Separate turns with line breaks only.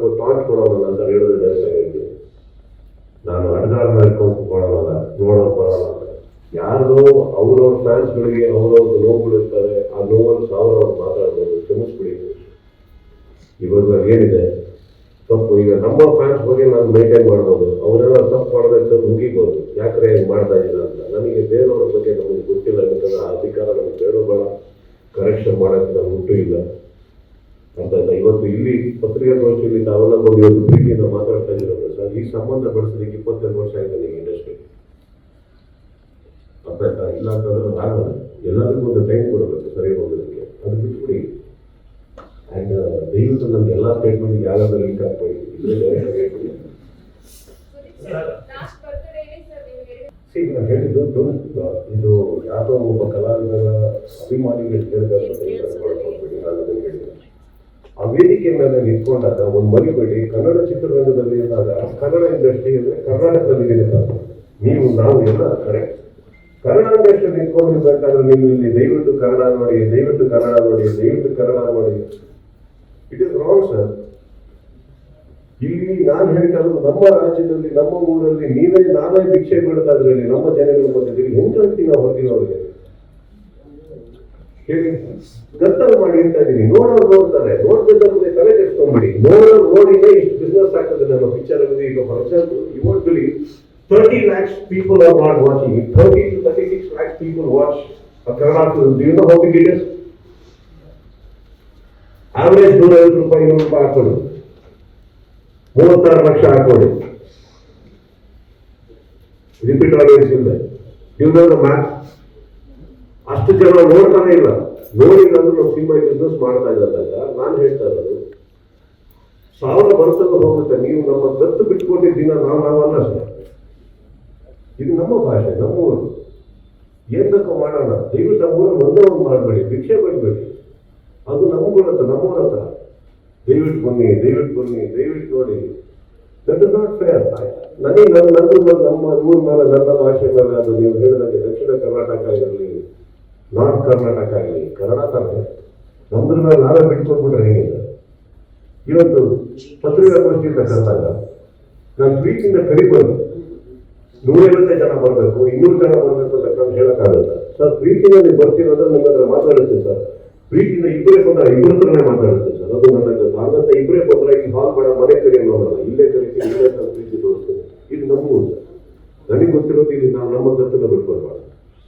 ಕೊಟ್ಟು ಥಾಟ್ ಕೊಡೋಲ್ಲ ಅಂತ ಹೇಳಿದ್ರೆ ಡೈರೆಕ್ಟ್ ಹೇಳ್ತೀನಿ ನಾನು ಅಡ್ಗಾರ ಮಾಡ್ಕೊಂಡು ಕುತ್ಕೊಳ್ಳೋಲ್ಲ ನೋಡೋಕ್ ಬರೋಲ್ಲ. ಯಾರ್ದೋ ಅವ್ರವ್ರ ಫ್ಯಾನ್ಸ್ಗಳಿಗೆ ಅವ್ರವ್ರದ್ದು ನೋವುಗಳು ಇರ್ತವೆ, ಆ ನೋವನ್ನು ಸಾವಿರ ಅವ್ರು ಮಾತಾಡ್ಬೋದು, ಕ್ಷಮಿಸ್ಬಿಡಿ. ಇವಾಗ ಏನಿದೆ ತಪ್ಪು. ಈಗ ನಮ್ಮ ಫ್ಯಾನ್ಸ್ ಬಗ್ಗೆ ನಾನು ಮೇಂಟೈನ್ ಮಾಡ್ಬೋದು. ಅವರೆಲ್ಲ ತಪ್ಪು ಮಾಡಬೇಕು ಮುಗಿಬೋದು ಯಾಕ್ರೆ ಹಿಂಗೆ ಮಾಡ್ತಾ ಇದ್ದೀರಾ ಅಂತ. ನನಗೆ ಬೇರೆಯವ್ರ ಬಗ್ಗೆ ನಮಗೆ ಗೊತ್ತಿಲ್ಲ, ಯಾಕಂದ್ರೆ ಆ ಅಧಿಕಾರ ನಮಗೆ ಬೇಡ. ಕರೆಕ್ಷನ್ ಮಾಡೋಕ್ಕೆ ನಾನು ಹುಟ್ಟು ಇಲ್ಲ. ಅರ್ಥ ಆಯ್ತಾ ಇವತ್ತು ಇಲ್ಲಿ ಪತ್ರಿಕಾಗೋಷ್ಠಿಯಲ್ಲಿ ನಾವೆಲ್ಲ ಬಂದು ಇವತ್ತು ಪ್ರೀತಿಯಿಂದ ಮಾತಾಡ್ತಾ ಇದ್ದೀರಲ್ಲ ಸರ್ ಈ ಸಂಬಂಧ ಬೆಳೆಸೋದಕ್ಕೆ ಇಪ್ಪತ್ತೆರಡು ವರ್ಷ ಆಗಿದೆ ನಿಮಗೆ ಇಂಡಸ್ಟ್ರಿ ಅರ್ಥ ಆಯ್ತಾ? ಇಲ್ಲ ಅಂತಂದ್ರೆ ಆಗಲ್ಲ. ಎಲ್ಲದಕ್ಕೂ ಒಂದು ಟೈಮ್ ಕೊಡಬೇಕು ಸರಿ ಹೋಗೋದಕ್ಕೆ ಅದು ಬಿಟ್ಬಿಡಿ. ಆ್ಯಂಡ್ ದಯವಿಟ್ಟು ನನ್ನ ಎಲ್ಲ ಸ್ಟೇಟ್ಮೆಂಟ್ ಯಾವ್ದಾದ್ರು ಲಿಂಕ್ ಹಾಕ್ಬೇಡಿ.
ಹೇಳಿದ
ಸಿ ನಾನು ಹೇಳಿದ್ದು ಇದು ಯಾವುದೋ ಒಬ್ಬ ಕಲಾವಿದರ ಅಭಿಮಾನಿಗಳು ಹೇಳಿದಾಗ ಹೇಳಿದ್ದಾರೆ ನಾನು ಹೇಳಿದೆ ಆ ವೇದಿಕೆ ಮೇಲೆ ನಿಂತ್ಕೊಂಡಾಗ ಒಂದು ಮರಿಬೇಡಿ ಕನ್ನಡ ಚಿತ್ರರಂಗದಲ್ಲಿ ಇದ್ದಾಗ, ಕನ್ನಡ ಇಂಡಸ್ಟ್ರಿ ಅಂದ್ರೆ ಕರ್ನಾಟಕದಲ್ಲಿ ಸಾಕು. ನೀವು, ನಾವು ಎಲ್ಲ ಕರೆ ಕನ್ನಡ ಇಂಡಸ್ಟ್ರಿ ನಿಂತ್ಕೊಂಡಿರ್ಬೇಕಾದ್ರೆ ನೀವು ಇಲ್ಲಿ ದಯವಿಟ್ಟು ಕನ್ನಡ ನೋಡಿ, ದಯವಿಟ್ಟು ಕನ್ನಡ ನೋಡಿ, ದಯವಿಟ್ಟು ಕನ್ನಡ ನೋಡಿ. ಇಟ್ ಇಸ್ ರಾಂಗ್ ಸರ್ ಇಲ್ಲಿ ನಾನು ಹೇಳ್ಕೊಳ್ಳೋದು ನಮ್ಮ ರಾಜ್ಯದಲ್ಲಿ, ನಮ್ಮ ಊರಲ್ಲಿ ನೀವೇ, ನಾವೇ ಭಿಕ್ಷೆ ಬಿಡೋದಾದ್ರಲ್ಲಿ ನಮ್ಮ ಜನಗಳ ಮಧ್ಯದಲ್ಲಿ ಹೆಂಗ್ ನಾವು ಹೊರಗಿನವ್ರಿಗೆ ಹೇಳಿ ಗತ್ತಲು ಮಾಡಿ ಅಂತ ಇದೀನಿ ನೋಡೋರು ನೋಡ್ತಾರೆ. ನೋಡ್ತಿದ್ದವ್ರಿಗೆ ತಲೆ ಕೆಡ್ಸ್ಕೊಂಡ್ಬಿಡಿ ನೋಡೋರು ನೋಡಿದ್ರೆ ಇಷ್ಟು ಬಿಸ್ನೆಸ್ ಆಗ್ತದೆ ನಮ್ಮ ಪಿಕ್ಚರ್ ಅಲ್ಲಿ. ಈಗ for example you want believe thirty lakhs people are not watching thirty two thirty six lakhs people watch Kannada film you know average ನೂರ ಐವತ್ತು ರೂಪಾಯಿ ಇನ್ನೂರು ರೂಪಾಯಿ ಹಾಕೋದು ಮೂವತ್ತಾರು ಲಕ್ಷ ಹಾಕೊಳ್ಳಿ ರಿಪೀಟ್ ಆಡಿಯನ್ಸ್ ಇಲ್ಲ ನೀವು ಮ್ಯಾಥ್ ಅಷ್ಟು ಜನ ನೋಡ್ತಾನೆ ಇಲ್ಲ. ನೋಡಿಲ್ಲ ಅಂದ್ರೆ ನಾವು ಸಿನಿಮಾ ಬಿಸ್ನೆಸ್ ಮಾಡ್ತಾ ಇದ್ದಾಗ ನಾನು ಹೇಳ್ತಾ ಇರೋದು, ಸಾವಿರ ಬರ್ತದೆ ಹೋಗುತ್ತೆ. ನೀವು ನಮ್ಮ ದತ್ತು ಬಿಟ್ಕೊಂಡಿದ್ದ ದಿನ ನಾವು ನಾವಲ್ಲ ಅಷ್ಟೇ. ಇದು ನಮ್ಮ ಭಾಷೆ, ನಮ್ಮ ಊರು. ಏನ್ ಬೇಕೋ ಮಾಡೋಣ. ದಯವಿಟ್ಟು ನಮ್ಮ ಊರಲ್ಲಿ ಒಂದೇ ಒಂದು ಮಾಡಬೇಡಿ, ಭಿಕ್ಷೆ ಬಿಡಬೇಡಿ ಅದು ನಮ್ಗಳ ಹತ್ರ ನಮ್ಮೂರ ಹತ್ರ. ದಯವಿಟ್ಟು ಬನ್ನಿ ದಯವಿಟ್ಟು ಬನ್ನಿ, ದಯವಿಟ್ಟು ನೋಡಿ. ದಟ್ ಇಸ್ ನಾಟ್ ಫೇರ್ ನನಗೆ ನನ್ನ ನಂದು ನಮ್ಮ ಊರ ಮೇಲೆ, ನನ್ನ ಭಾಷೆ ಮೇಲೆ ಅದು ನೀವು ಹೇಳಿದಂಗೆ ದಕ್ಷಿಣ ಕರ್ನಾಟಕ ಇರಲಿ ನಾರ್ತ್ ಕರ್ನಾಟಕ ಆಗಲಿ ಕನ್ನಡ ತಾನೆ. ನಮ್ದ್ರ ಮೇಲೆ ನಾವೇ ಬಿಟ್ಕೊಟ್ಬಿಟ್ರೆ ಹೇಗಿಲ್ಲ ಇವತ್ತು ಪತ್ರಿಕಾಗೋಷ್ಠಿಯಿಂದ ಕರೆದಾಗ, ನಾನು ಪ್ರೀತಿಯಿಂದ ಕರಿಬಾರ್ದು ನೂರೈವತ್ತೇ ಜನ ಬರಬೇಕು, ಇನ್ನೂರು ಜನ ಬರಬೇಕು ಅಂತ ನಾನು ಹೇಳಕ್ಕಾಗಲ್ಲ ಸರ್ ಪ್ರೀತಿಯಿಂದ ನೀವು ಬರ್ತೀರಂದ್ರೆ ನಿಮ್ಮ ಹತ್ರ ಮಾತಾಡುತ್ತೆ ಸರ್. ಪ್ರೀತಿಯಿಂದ ಇಬ್ಬರೇ ಬಂದ್ರೆ ಇಬ್ಬರ ಹತ್ರನೇ ಮಾತಾಡುತ್ತೆ ಸರ್. ಅದು ನನ್ನ ಭಾರತ ಇಬ್ಬರೇ ಬಂದ್ರೆ ಈ ಹಾಲ್ ಬೇಡ, ಮನೆ ಕರಿ ಅನ್ನೋದಲ್ಲ ಇಲ್ಲೇ ಕರಿತೀನಿ ಇಲ್ಲೇ ಪ್ರೀತಿ ತೋರಿಸ್ತೇನೆ ಇದು ನಮ್ಮೂರು ನನಗೆ ಗೊತ್ತಿರೋದು ಇಲ್ಲಿ ನಾವು ನಮ್ಮ ಹತ್ರ ಬಿಟ್ಕೊಳ್ಬಾರ್ದು.